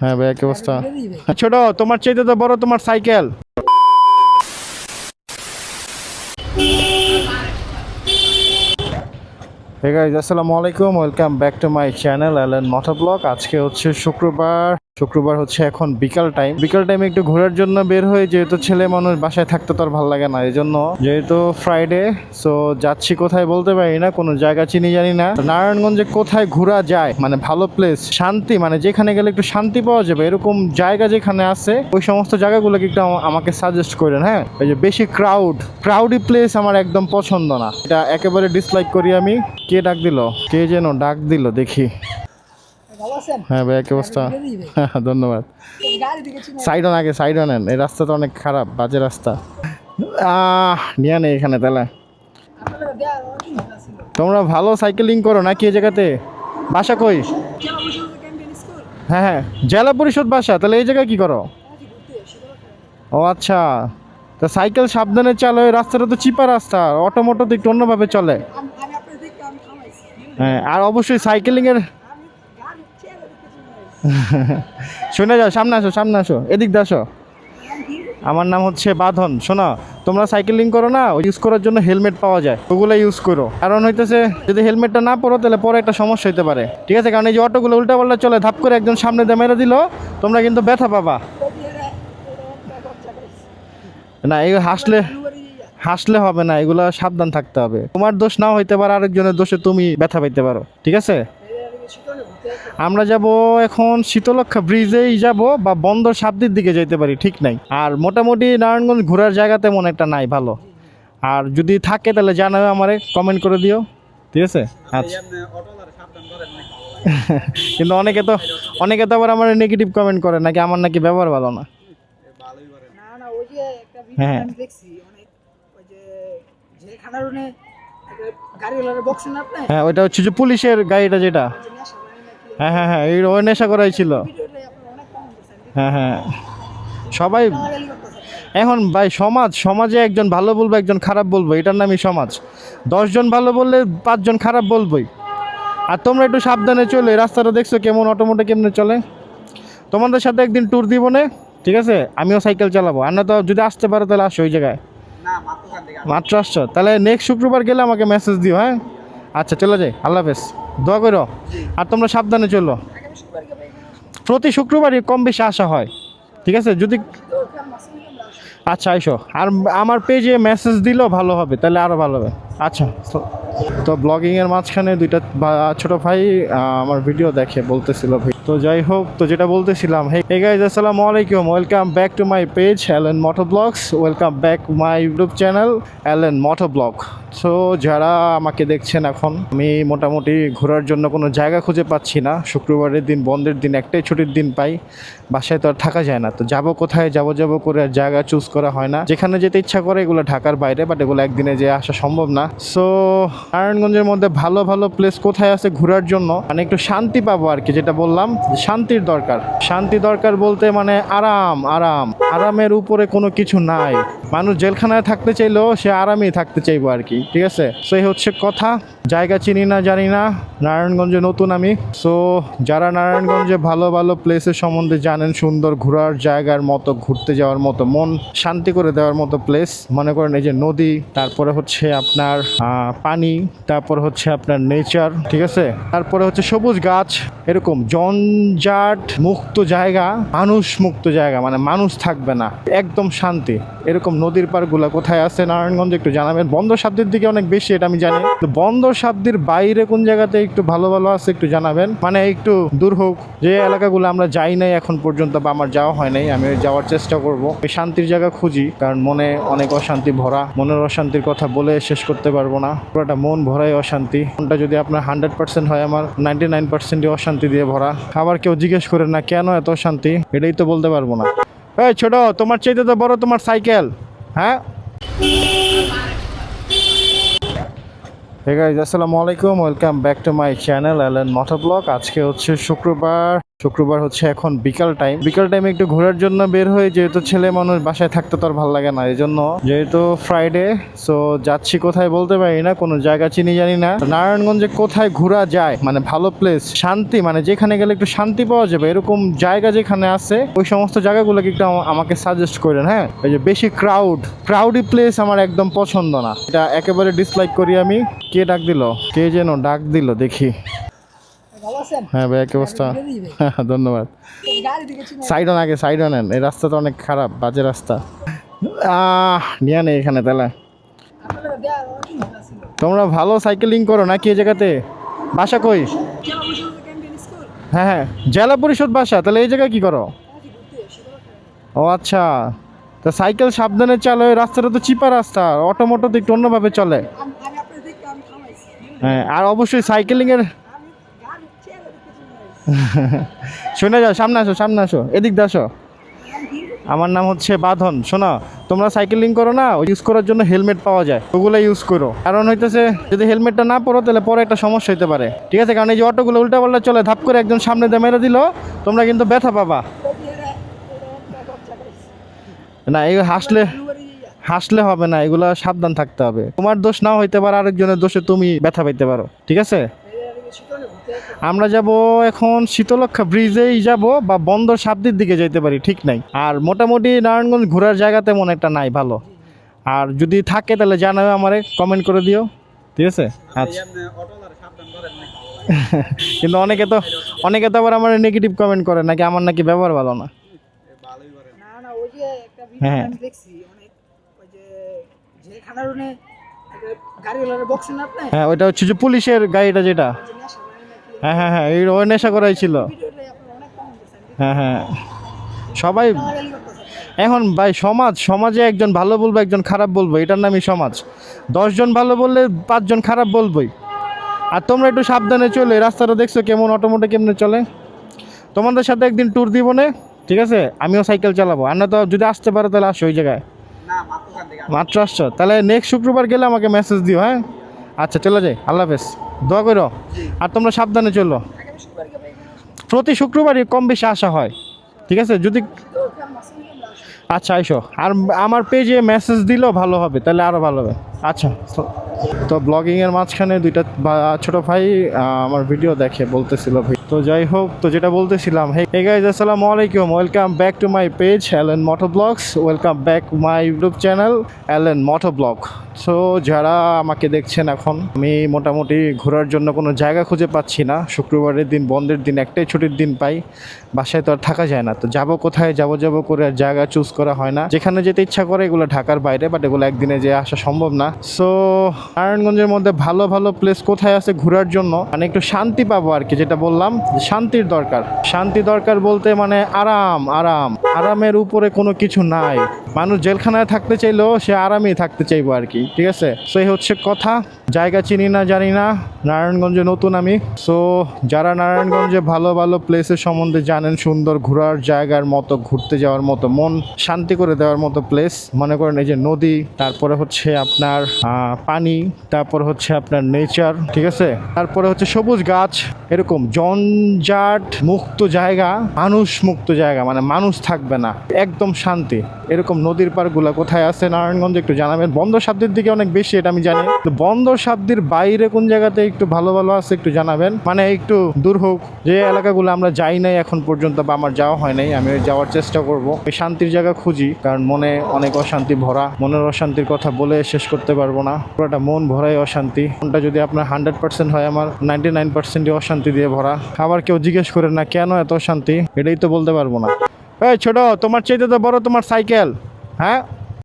হ্যাঁ ভাই কি অবস্থা? আচ্ছা রেডি ছোট তোমার চাইতে তো বড় তোমার সাইকেল। আসসালামু আলাইকুম welcome back to my channel LN moto vlog আজকে হচ্ছে শুক্রবার শুক্রবার হচ্ছে এখন বিকাল টাইম বিকাল টাইমে একটু ঘোরার জন্য বের হয়ে যেহেতু ছেলে মানুষ বাসায় থাকতে তো আর ভালো লাগে না এই জন্য যেহেতু ফ্রাইডে সো যাচ্ছি কোথায় বলতে পারি না, কোনো জায়গা চিনি জানি না। নারায়ণগঞ্জে কোথায় ঘোরা যায় মানে ভালো প্লেস শান্তি মানে যেখানে গেলে একটু শান্তি পাওয়া যাবে, এরকম জায়গা যেখানে আছে, ওই সমস্ত জায়গাগুলোকে একটু আমা- আমাকে সাজেস্ট করেন হ্যাঁ? এই যে বেশি ক্রাউড ক্রাউডি প্লেস আমার একদম পছন্দ না। এটা একেবারে ডিসলাইক করি আমি। কে ডাক দিল? কে যেন ডাক দিল দেখি। হ্যাঁ ভাই কি অবস্থা? হ্যাঁ ধন্যবাদ। সাইড অন আগে সাইড নেন। এই রাস্তাটা অনেক খারাপ বাজে রাস্তা। আহ নিয়ে নেই এখানে তাহলে। তোমরা ভালো সাইকেলিং করো নাকি এই জায়গাতে? বাসা কই? হ্যাঁ হ্যাঁ জেলা পরিষদ বাসা তাহলে এই জায়গায় কি করো? ও আচ্ছা। তা সাইকেল সাবধানে চালো রাস্তাটা তো চিপা রাস্তা অটো মোটো তো একটু অন্যভাবে চলে আমি আমি আপনার দেখতে আমি থামাইছি হ্যাঁ আর অবশ্যই সাইকেলিংয়ের শুনে যাও, সামনে আসো সামনে আসো, এদিক দিয়ে আসো। আমার নাম হচ্ছে বাঁধন, শোনো, তোমরা সাইকেলিং করো না ইউজ করার জন্য হেলমেট পাওয়া যায়, ওগুলো ইউজ করো। কারণ হইতেছে, যদি হেলমেটটা না পরো, তাহলে পরে একটা সমস্যা হতে পারে। ঠিক আছে, কারণ এই যে অটোগুলো উল্টা পাল্টা চলে, ধাপ করে একজন সামনে দিয়ে মেরে দিল, তোমরা কিন্তু ব্যথা পাবা। না, এই হাসলে হাসলে হবে না এগুলো সাবধান থাকতে হবে। তোমার দোষ নাও হইতে পারে আরেকজনের দোষে তুমি ব্যথা পাইতে পারো ঠিক আছে? আমরা যাব এখন শীতলক্ষা ব্রিজেই যাব বা বন্দর সাবদির দিকে যেতে পারি ঠিক নাই? আর মোটামুটি নারায়ণগঞ্জ ঘোরার জায়গা তেমন একটা নাই ভালো। আর যদি থাকে তাহলে জানাবে আমারে কমেন্ট করে দিও ঠিক আছে? আচ্ছা। কিন্তু অনেকে তো অনেকে তো আবার আমার নেগেটিভ কমেন্ট করে নাকি আমার নাকি ব্যবহার ভালো না? হ্যাঁ। ভিডিও আমি দেখছি অনেক ওই যে ওনে গাড়িওয়ালার বক্স না আপনি? হ্যাঁ ওইটা হচ্ছে যে পুলিশের গাড়িটা যেটা। হ্যাঁ হ্যাঁ হ্যাঁ এই ওই নেশা করাই ছিল। হ্যাঁ হ্যাঁ। সবাই এখন ভাই সমাজ সমাজে একজন ভালো বলব একজন খারাপ বলব এটার নামই সমাজ। দশজন ভালো বললে পাঁচজন খারাপ বলবোই। আর তোমরা একটু সাবধানে চলে রাস্তাটা দেখছ কেমন অটোমোটো কেমনে চলে? তোমাদের সাথে একদিন ট্যুর দিব না ঠিক আছে? আমিও সাইকেল চালাবো। আর না তো যদি আসতে পারো তাহলে আসো ওই জায়গায়। মাত্র আসছো? তাহলে নেক্সট শুক্রবার গেলে আমাকে মেসেজ দিও হ্যাঁ? আচ্ছা চলে যাই। আল্লাহ হাফেজ। দোয়া করো। আর তোমরা সাবধানে চলো। প্রতি শুক্রবারই কম বেশি আসা হয়। ঠিক আছে? যদি। আচ্ছা আইসো। আর আমার পেজে মেসেজ দিলেও ভালো হবে। তাহলে আরও ভালো হবে। আচ্ছা তো- ব্লগিংয়ের মাঝখানে দুইটা ছোট ভাই আমার ভিডিও দেখে বলতেছিল তো যাই হোক, তো যেটা বলতেছিলাম হে গাইজ আসসালামু আলাইকুম welcome back to my page Allen moto vlogs welcome back my YouTube channel Allen moto vlog so যারা আমাকে দেখছেন এখন, আমি মোটামুটি ঘোরার জন্য কোনো জায়গা খুঁজে পাচ্ছি না। শুক্রবারের দিন, বন্ধের দিন, একটাই ছুটির দিন পাই, বাসায় তো আর থাকা যায় না। তো যাব কোথায়, যাব যাব করে আর জায়গা চুজ করা হয় না। যেখানে যেতে ইচ্ছা করে, এগুলো ঢাকার বাইরে বাট এগুলো একদিনে যে আসা সম্ভব না। সো নারায়ণগঞ্জের মধ্যে ভালো ভালো প্লেস কোথায় আছে ঘোরার জন্য? মানে একটু শান্তি পাবো আর কি, যেটা বললাম। শান্তির দরকার। শান্তি দরকার বলতে মানে আরাম আরাম। আরামের উপরে কোনো কিছু নাই। মানুষ জেলখানায় থাকতে চাইলেও সে আরামেই থাকতে চাইব আর কি, ঠিক আছে? সো এই হচ্ছে কথা। জায়গা চিনি না, জানি না। নারায়ণগঞ্জে নতুন আমি। সো যারা নারায়ণগঞ্জে ভালো ভালো প্লেসের সম্বন্ধে জানেন, সুন্দর ঘোরার জায়গার মতো, ঘুরতে যাওয়ার মতো, মন শান্তি করে দেওয়ার মতো প্লেস মনে করেন এই যে নদী, তারপরে হচ্ছে আপনার পানি, তারপর হচ্ছে আপনার নেচার ঠিক আছে? তারপরে হচ্ছে সবুজ গাছ, এরকম জঞ্জাট মুক্ত জায়গা, মানুষ মুক্ত জায়গা মানে মানুষ থাকবে না, একদম শান্তি, এরকম নদীর পাড়গুলো কোথায় আছে নারায়ণগঞ্জে একটু জানাবেন। বন্দর শব্দের দিকে অনেক বেশি, এটা আমি জানি। তো বন্দর শব্দের বাইরে কোন জায়গাতে একটু ভালো ভালো আছে একটু জানাবেন। মানে একটু দূর হোক, যে এলাকাগুলো আমরা যাই নাই এখন পর্যন্ত বা আমার যাওয়া হয় নাই, আমি যাওয়ার চেষ্টা করব। এই শান্তির জায়গা খুঁজি, কারণ মনে অনেক অশান্তি ভরা। মনের অশান্তির কথা বলে শেষ করতে পারব না। পুরোটা মন ভরাই অশান্তি। মনটা যদি আপনার হান্ড্রেড পার্সেন্ট হয় আমার, নাইনটি নাইন পার্সেন্টই অশান্তি দিয়ে ভরা। আবার কেউ জিজ্ঞেস করে না, কেন এত অশান্তি? এটাই তো বলতে পারব না। এই ছোট, তোমার চাইতে তো বড় তোমার সাইকেল। হ্যাঁ? গাইজ আসসালামু আলাইকুম welcome back to my channel LN moto vlog আজকে হচ্ছে শুক্রবার। শুক্রবার হচ্ছে এখন বিকাল টাইম বিকাল টাইমে একটু ঘোরার জন্য বের হয়ে যেহেতু ছেলে মানুষ বাসায় থাকতে তো আর ভালো লাগে না এই জন্য যেহেতু ফ্রাইডে সো যাচ্ছি কোথায় বলতে পারি না, কোনো জায়গা চিনি জানি না। নারায়ণগঞ্জে কোথায় ঘোরা যায় মানে ভালো প্লেস শান্তি মানে যেখানে গেলে একটু শান্তি পাওয়া যাবে, এরকম জায়গা যেখানে আছে, ওই সমস্ত জায়গাগুলোকে একটু আমা- আমাকে সাজেস্ট করেন হ্যাঁ? ওই যে বেশি ক্রাউড ক্রাউডি প্লেস আমার একদম পছন্দ না। এটা একেবারে ডিসলাইক করি আমি। কে ডাক দিল? কে যেন ডাক দিল, দেখি। হ্যাঁ ভাই কি অবস্থা। হ্যাঁ, ধন্যবাদ। সাইড অন আগে সাইড এই রাস্তাটা অনেক খারাপ বাজে রাস্তা। আহ নিয়ে নেই এখানে তাহলে। তোমরা ভালো সাইকেলিং করো নাকি এই জায়গাতে? বাসা কই? হ্যাঁ হ্যাঁ। জেলা পরিষদ বাসা তাহলে এই জায়গায় কি করো? ও আচ্ছা। তা সাইকেল সাবধানে চালো রাস্তাটা তো চিপা রাস্তা অটো মোটো তো একটু অন্যভাবে চলে। হ্যাঁ আর অবশ্যই সাইকেলিংয়ের আমি গাড়ি চেয়ারে দেখতে চিনে শুনে যাও, সামনে আসো সামনে আসো, এদিক দিয়ে আসো। আমার নাম হচ্ছে বাঁধন, শোনো, তোমরা সাইকেলিং করো না, ওই ইউজ করার জন্য হেলমেট পাওয়া যায়, ওগুলো ইউজ করো। কারণ হইতেছে, যদি হেলমেটটা না পরো, তাহলে পরে একটা সমস্যা হতে পারে। ঠিক আছে, কারণ এই যে অটোগুলো উল্টা পাল্টা চলে, ধাপ করে একজন সামনে দিয়ে মেরে দিল, তোমরা কিন্তু ব্যথা পাবা। না, এই হাসলে হাসলে হবে না, এগুলো সাবধান থাকতে হবে। তোমার দোষ নাও হইতে পারে, আরেকজনের দোষে তুমি ব্যথা পাইতে পারো, ঠিক আছে? আমরা যাব এখন শীতলক্ষা ব্রিজেই যাব বা বন্দর সাবদির দিকে যাইতে পারি ঠিক নাই। আর মোটামুটি নারায়ণগঞ্জ ঘোরার জায়গা তেমন একটা নাই ভালো। আর যদি থাকে তাহলে জানাবে আমারে কমেন্ট করে দিও। ঠিক আছে? আচ্ছা। কিন্তু অনেকে তো অনেকে তো আবার আমার নেগেটিভ কমেন্ট করে নাকি আমার নাকি ব্যবহার ভালো না। হ্যাঁ। হ্যাঁ ওইটা হচ্ছে যে পুলিশের গাড়িটা যেটা। হ্যাঁ হ্যাঁ হ্যাঁ ওই নেশা করাই ছিল। করছেন হ্যাঁ হ্যাঁ। সবাই এখন ভাই, সমাজ, সমাজে একজন ভালো বলব, একজন খারাপ বলব, এটার নামই সমাজ। দশজন ভালো বললে পাঁচজন খারাপ বলবোই। আর তোমরা একটু সাবধানে চলে রাস্তাটা দেখছ কেমন, অটোমোটো কেমনে চলে? তোমাদের সাথে একদিন ট্যুর দিব না, ঠিক আছে? আমিও সাইকেল চালাবো। আর না তো যদি আসতে পারো তাহলে আসো ওই জায়গায়। মাত্র আসছো? তাহলে নেক্সট শুক্রবার গেলে আমাকে মেসেজ দিও হ্যাঁ? আচ্ছা চলে যাই। আল্লাহ হাফেজ। দোয়া করো। আর তোমরা সাবধানে চলো। প্রতি শুক্রবারই কম বেশি আসা হয়। ঠিক আছে? যদি আচ্ছা আইসো। আর আমার পেজে মেসেজ দিলেও ভালো হবে। তাহলে আরও ভালো হবে। আচ্ছা। তো ব্লগিংয়ের মাঝখানে দুইটা ছোট ভাই আমার ভিডিও দেখে বলতেছিল ভাই তো যাই হোক, তো যেটা বলতেছিলাম হে গাইজ আসসালামু আলাইকুম welcome back to my page Allen moto vlogs welcome back my YouTube channel Allen moto vlog so যারা আমাকে দেখছেন এখন, আমি মোটামুটি ঘোরার জন্য কোনো জায়গা খুঁজে পাচ্ছি না। শুক্রবারের দিন, বন্ধের দিন, একটাই ছুটির দিন পাই। বাসায় তো আর থাকা যায় না। তো যাব কোথায়, যাব যাব করে আর জায়গা চুজ করা হয় না। যেখানে যেতে ইচ্ছা করে এগুলো ঢাকার বাইরে বাট এগুলো একদিনে যে আসা সম্ভব না। সো, নারায়ণগঞ্জের মধ্যে ভালো ভালো প্লেস কোথায় আছে ঘোরার জন্য মানে একটু শান্তি পাবো আর কি, যেটা বললাম শান্তির দরকার। শান্তি দরকার বলতে মানে আরাম আরাম। আরামের উপরে কোনো কিছু নাই। মানুষ জেলখানায় থাকতে চাইলেও সে আরামেই থাকতে চাইব আর কি। ঠিক আছে? সো এই হচ্ছে কথা। জায়গা চিনি না, জানি না। নারায়ণগঞ্জে নতুন আমি। সো যারা নারায়ণগঞ্জে ভালো ভালো প্লেসের সম্বন্ধে জানেন, সুন্দর ঘোরার জায়গার মতো, ঘুরতে যাওয়ার মতো, মন শান্তি করে দেওয়ার মতো প্লেস মনে করেন এই যে নদী, তারপরে হচ্ছে আপনার পানি, তারপর হচ্ছে আপনার নেচার ঠিক আছে? তারপরে হচ্ছে সবুজ গাছ, এরকম জঞ্জাট মুক্ত জায়গা, মানুষ মুক্ত জায়গা মানে মানুষ থাকবে না, একদম শান্তি। এরকম নদীর পাড়গুলো কোথায় আছে? নারায়ণগঞ্জে একটু জানাবেন। বন্দর সাবদির দিকে অনেক বেশি, এটা আমি জানি। বন্দর সাবদির বাইরে কোন জায়গাতে একটু ভালো ভালো আছে একটু জানাবেন। মানে একটু দূর হোক, যে এলাকাগুলো আমরা যাই নাই এখন পর্যন্ত বা আমার যাওয়া হয় নাই, আমি যাওয়ার চেষ্টা করব। এই শান্তির জায়গা খুঁজি, কারণ মনে অনেক অশান্তি ভরা। মনের অশান্তির কথা বলে শেষ করতে পারব না। পুরোটা মন ভরাই অশান্তি। মনটা যদি আপনার হান্ড্রেড পার্সেন্ট হয়, আমার নাইনটি নাইন পার্সেন্টই অশান্তি দিয়ে ভরা। আবার কেউ জিজ্ঞেস করে না, কেন এত অশান্তি? এটাই তো বলতে পারব না। এই ছোট, তোমার চাইতে তো বড় তোমার সাইকেল হ্যাঁ?